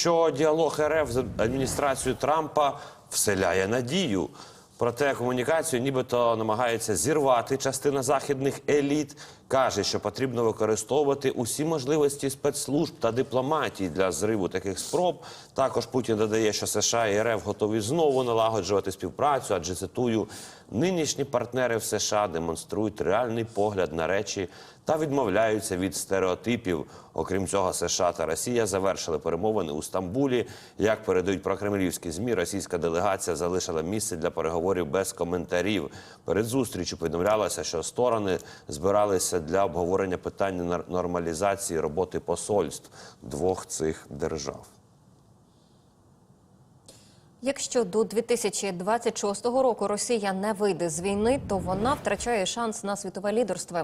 що діалог РФ з адміністрацією Трампа вселяє надію. Проте комунікацію нібито намагається зірвати частина західних еліт. Каже, що потрібно використовувати усі можливості спецслужб та дипломатії для зриву таких спроб. Також Путін додає, що США і РФ готові знову налагоджувати співпрацю, адже цитую, нинішні партнери в США демонструють реальний погляд на речі та відмовляються від стереотипів. Окрім цього, США та Росія завершили перемовини у Стамбулі. Як передають прокремлівські змі, російська делегація залишила місце для переговорів без коментарів. Перед зустрічю повідомлялося, що сторони збиралися для обговорення питання нормалізації роботи посольств двох цих держав. Якщо до 2026 року Росія не вийде з війни, то вона втрачає шанс на світове лідерство.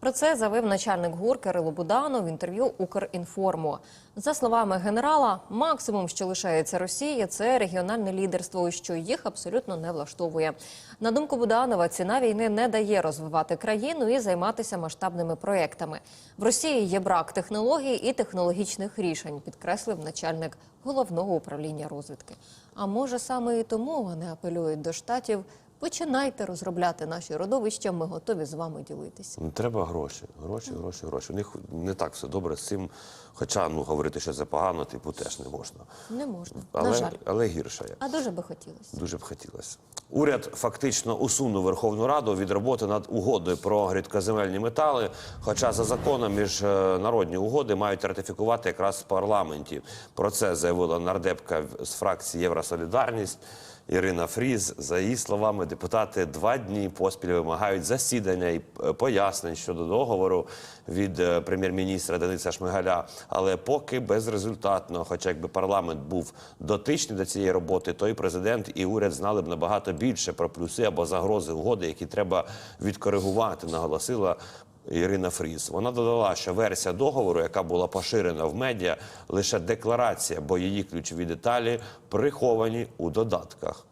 Про це заявив начальник ГУР Кирило Буданов в інтерв'ю Укрінформу. За словами генерала, максимум, що лишається Росії, це регіональне лідерство, що їх абсолютно не влаштовує. На думку Буданова, ціна війни не дає розвивати країну і займатися масштабними проектами. В Росії є брак технологій і технологічних рішень, підкреслив начальник головного управління розвідки. А може саме і тому вони апелюють до штатів. Починайте розробляти наші родовища. Ми готові з вами ділитися. Ну, Треба гроші, гроші, гроші, гроші. У них не так все добре з цим. Хоча ну говорити, що це погано, типу теж не можна. Не можна Але, на жаль, але гірше. є. а дуже би хотілося. Дуже б хотілося. Уряд фактично усунув Верховну Раду від роботи над угодою про рідкоземельні метали. Хоча за законом міжнародні угоди мають ратифікувати якраз в парламенті. Про це заявила нардепка з фракції Євросолідарність. Ірина Фріз, за її словами, депутати два дні поспіль вимагають засідання і е, пояснень щодо договору від е, прем'єр-міністра Дениса Шмигаля, але поки безрезультатно. Хоча якби парламент був дотичний до цієї роботи, то і президент і уряд знали б набагато більше про плюси або загрози угоди, які треба відкоригувати, наголосила. Ірина Фріз вона додала, що версія договору, яка була поширена в медіа, лише декларація, бо її ключові деталі приховані у додатках.